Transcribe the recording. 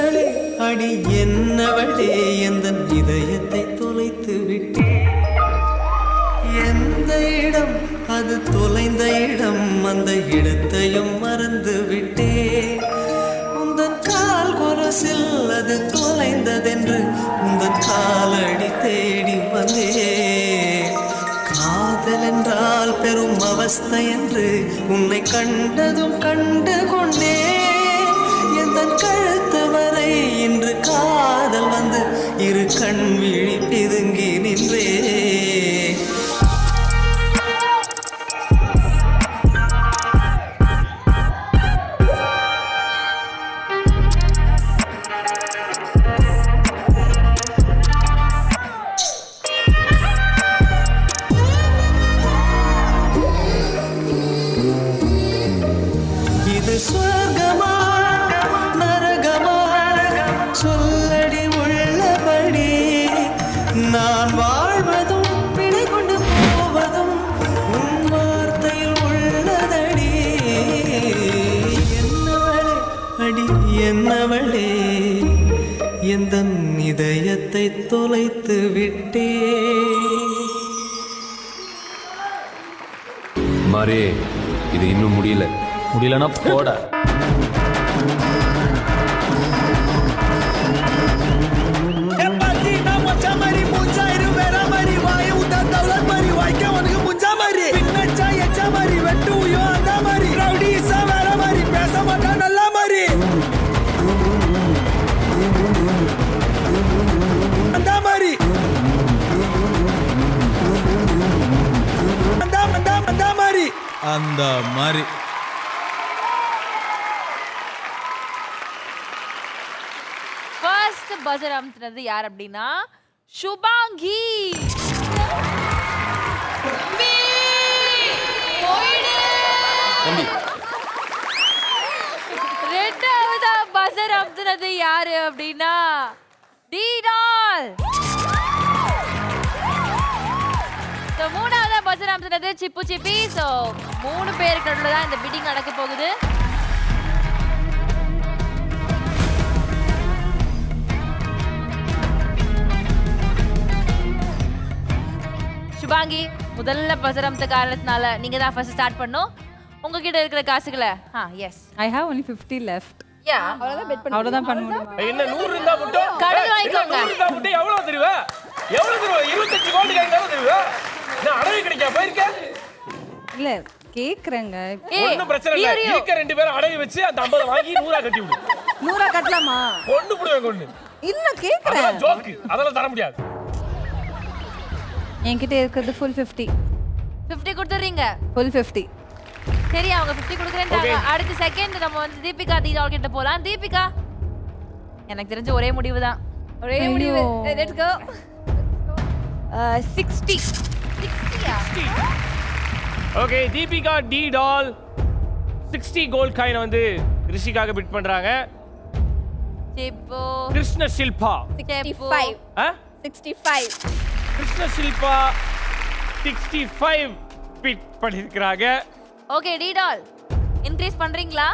என்னவளே அடி என்னவளே எந்த இதயத்தை தொலைத்து விட்டே. எந்த இடம் அது தொலைந்த இடம் அந்த இடத்தையும் மறந்து விட்டே. உந்தன் கால் கொரசில் அது தொலைந்ததென்று உந்தன் காலடி தேடி வந்தே. காதல் என்றால் பெரும் அவஸ்தை என்று உன்னை கண்டதும் கண்டு கொண்டே. எந்த கழுத்து வரை இன்று காதல் வந்து இரு கண் விழி பிதுங்கி நின்றே. இது சொர்க்கமா? வாழ்வதும் பிழை கொண்டு போவதும் உன் வார்த்தையில் உள்ளதடி. என்னவளே அடி என்னவளே. எந்த இதயத்தை தொலைத்து விட்டே. மாறே இது இன்னும் முடியல. முடியலன்னா போட. அந்த மாதிரி. ஃபர்ஸ்ட் பஜர் அமுத்துனது யார் அப்படின்னா சுபாங்கி. ரெண்டாவதா பஜர் அமுத்துனது யாரு அப்படின்னா டீடால் அமுத்துனது சிப்பு சிப்பி. ஸோ மூணு பேருக்கு நடுவில் தான் இந்த பிடிங் நடக்க போகுது. சுபாங்கி முதல்ல பஜர் அமுத்த காரணத்தினால நீங்க தான் ஃபர்ஸ்ட் ஸ்டார்ட் பண்ணும் உங்ககிட்ட இருக்கிற காசுகளை ஆ yes I have only fifty left yeah அவ்வளோதான் பண்ண முடியும். என்ன நூறு இருந்தா மட்டும்? கடன் வாங்கிக்கோங்க. நூறு இருந்தா மட்டும் எவ்வளவு தருவ? எவ்வளவு தருவ? இருபத்தஞ்சு கோடி கைந்தாலும் தருவ? நான் அடகு கிடைக்க போயிருக்கேன் இல்லை கேட்குறேங்க ஏய், ஒண்ணும் பிரச்சனை இல்ல. இருக்க ரெண்டு பேரும் அடகு வச்சு அந்த வாங்கி கட்டி விடு. கட்டலாமா? கொண்டு போடுவேன் கொண்டு இல்லை அதெல்லாம் ஜோக்கு அதெல்லாம் தர முடியாது. என்கிட்ட இருக்கிறது ஃபுல் ஃபிஃப்டி 50 கொடுத்துறீங்க? ஃபுல் ஃபிஃப்டி சரி அவங்க 50 கொடுக்குறேன்ட்டாங்க அடுத்த செகண்ட் நம்ம வந்து தீபிகா கிட்ட போலாம். தீபிகா எனக்கு தெரிஞ்ச ஒரே முடிவு தான் ஒரே முடிவு. Let's go sixty okay Deepika D டால் சிக்ஸ்டி கோல்ட் காயினை வந்து ரிஷிக்காக பிட் பண்றாங்க. கிருஷ்ண ஷில்பா சிக்ஸ்டி ஃபைவ் ஆ? Sixty five Krishna Shilpa sixty five pick பண்ணியிருக்கிறாங்க ஓகே டீடால் இன்க்ரீஸ் பண்றீங்களா?